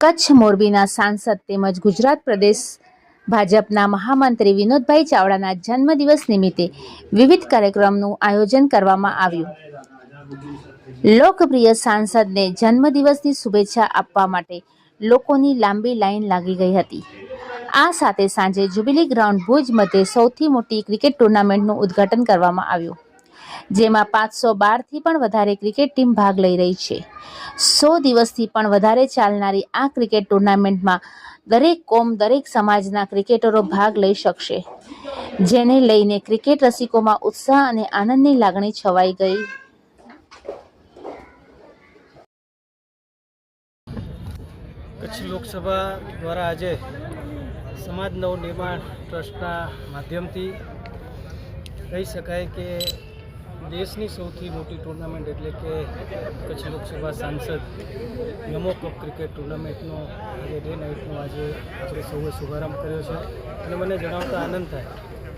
કચ્છ મોરબીના સાંસદ તેમજ ગુજરાત પ્રદેશ ભાજપના મહામંત્રી વિનોદભાઈ ચાવડાના જન્મદિવસ નિમિત્તે વિવિધ કાર્યક્રમનું આયોજન કરવામાં આવ્યું. લોકપ્રિય સાંસદને જન્મદિવસની શુભેચ્છા આપવા માટે લોકોની લાંબી લાઈન લાગી ગઈ હતી. આ સાથે સાંજે જ્યુબિલી ગ્રાઉન્ડ ભુજ મધ્યે સૌથી મોટી ક્રિકેટ ટુર્નામેન્ટનું ઉદ્ઘાટન કરવામાં આવ્યું. જેમાં પાંચસો બારથી પણ વધારે ક્રિકેટ ટીમ ભાગ લઈ રહી છે. સો દિવસથી પણ વધારે ચાલનારી આ ક્રિકેટ ટુર્નામેન્ટમાં દરેક કોમ, દરેક સમાજના ક્રિકેટરો ભાગ લઈ શકશે. જેને લઈને ક્રિકેટ રસિકોમાં ઉત્સાહ અને આનંદની લાગણી છવાઈ ગઈ. કચ્છ લોકસભા દ્વારા આજે સમાજ નવનિર્માણ ટ્રસ્ટના માધ્યમથી કહી શકાય કે દેશની સૌથી મોટી ટુર્નામેન્ટ એટલે કે કચ્છ લોકસભા સાંસદ નમો કપ ક્રિકેટ ટુર્નામેન્ટનો આજે ડે નાઇટનો આજે આપણે સૌએ શુભારંભ કર્યો છે. અને મને જણાવતા આનંદ થાય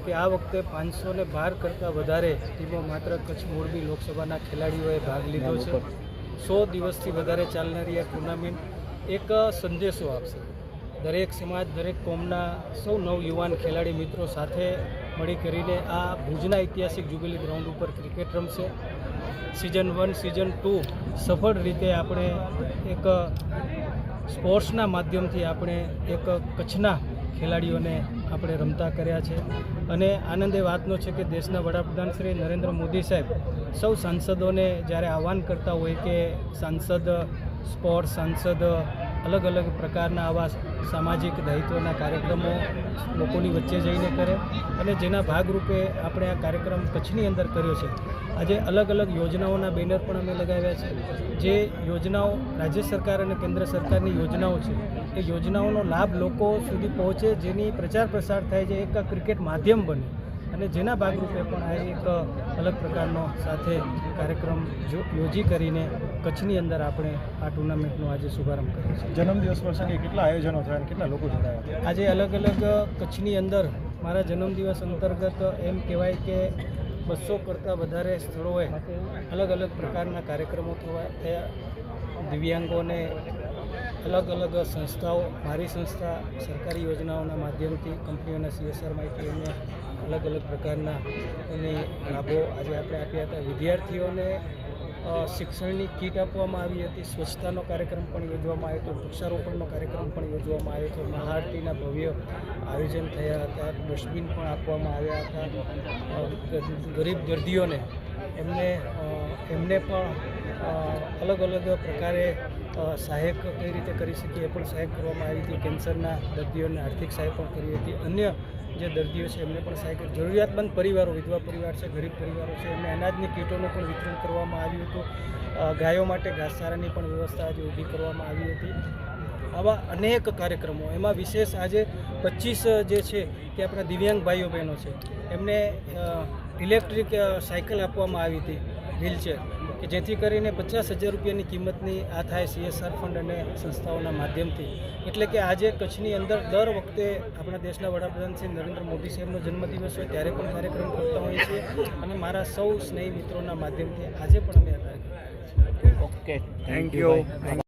કે આ વખતે પાંચસો ને બાર કરતાં વધારે ટીમો માત્ર કચ્છ મોરબી લોકસભાના ખેલાડીઓએ ભાગ લીધો છે. સો દિવસથી વધારે ચાલનારી આ ટુર્નામેન્ટ એક સંદેશો આપશે. દરેક સમાજ, દરેક કોમના સૌ નવયુવાન ખેલાડી મિત્રો સાથે મળી કરીને આ ભુજના ઐતિહાસિક જુબેલી ગ્રાઉન્ડ ઉપર ક્રિકેટ રમશે. સિઝન વન સિઝન ટુ સફળ રીતે આપણે એક સ્પોર્ટ્સના માધ્યમથી આપણે એક કચ્છના ખેલાડીઓને આપણે રમતા કર્યા છે. અને આનંદ એ વાતનો છે કે દેશના વડાપ્રધાન શ્રી નરેન્દ્ર મોદી સાહેબ સૌ સાંસદોને જ્યારે આહવાન કરતા હોય કે સાંસદ સ્પોર્ટ્સ, સાંસદ અલગ અલગ પ્રકારના આવા સામાજિક દાયિત્વના કાર્યક્રમો લોકોની વચ્ચે જઈને કરે અને જેના ભાગરૂપે આપણે આ કાર્યક્રમ કચ્છની અંદર કર્યો છે. આજે અલગ અલગ યોજનાઓના બેનર પણ અમે લગાવ્યા છે. જે યોજનાઓ રાજ્ય સરકાર અને કેન્દ્ર સરકારની યોજનાઓ છે, એ યોજનાઓનો લાભ લોકો સુધી પહોંચે જેની પ્રચાર પ્રસાર થાય છે. એક ક્રિકેટ માધ્યમ બને. અને જેના ભાગરૂપે પણ આ એક અલગ પ્રકારનો સાથે કાર્યક્રમ યોજી કરીને કચ્છની અંદર આપણે આ ટુર્નામેન્ટનો આજે શુભારંભ કર્યો છે. જન્મદિવસ પ્રસંગે કેટલા આયોજનો થયા અને કેટલા લોકો જોડાયા? આજે અલગ અલગ કચ્છની અંદર મારા જન્મદિવસ અંતર્ગત એમ કહેવાય કે બસો કરતાં વધારે સ્થળોએ અલગ અલગ પ્રકારના કાર્યક્રમો થવા થયા. દિવ્યાંગોને અલગ અલગ સંસ્થાઓ મારી સંસ્થા, સરકારી યોજનાઓના માધ્યમથી કંપનીઓના સીએસઆર માહિતી એમને અલગ અલગ પ્રકારના એની લાભો આજે આપણે આપ્યા હતા. વિદ્યાર્થીઓને શિક્ષણની કીટ આપવામાં આવી હતી. સ્વચ્છતાનો કાર્યક્રમ પણ યોજવામાં આવ્યો હતો. વૃક્ષારોપણનો કાર્યક્રમ પણ યોજવામાં આવ્યો હતો. મહાઆરતીના ભવ્ય આયોજન થયા હતા. ડસ્ટબિન પણ આપવામાં આવ્યા હતા. ગરીબ દર્દીઓને એમને એમને પણ અલગ અલગ પ્રકારે સહાયક કઈ રીતે કરી શકીએ પણ સહાયક કરવામાં આવી હતી. કેન્સરના દર્દીઓને આર્થિક સહાય પણ કરી હતી. અન્ય જે દર્દીઓ છે એમને પણ સહાય કરી. જરૂરિયાતમંદ પરિવારો, વિધવા પરિવાર છે, ગરીબ પરિવારો છે, એમને અનાજની કીટોનું પણ વિતરણ કરવામાં આવ્યું હતું. ગાયો માટે ઘાસચારાની પણ વ્યવસ્થા આજે ઊભી કરવામાં આવી હતી. આવા અનેક કાર્યક્રમો, એમાં વિશેષ આજે પચીસ જે છે તે આપણા દિવ્યાંગ ભાઈઓ બહેનો છે, એમને ઇલેક્ટ્રિક સાયકલ આપવામાં આવી હતી, વ્હીલચેર. કે જેથી કરીને પચાસ હજાર રૂપિયાની કિંમતની આ થાય સીએસઆર ફંડ અને સંસ્થાઓના માધ્યમથી. એટલે કે આજે કચ્છની અંદર દર વખતે આપણા દેશના વડાપ્રધાન શ્રી નરેન્દ્ર મોદી સાહેબનો જન્મદિવસ હોય ત્યારે પણ કાર્યક્રમ કરતા હોઈએ છીએ અને મારા સૌ સ્નેહી મિત્રોના માધ્યમથી આજે પણ અમે આ કાર્યક્રમ ઓકે થેન્ક યુ થેન્ક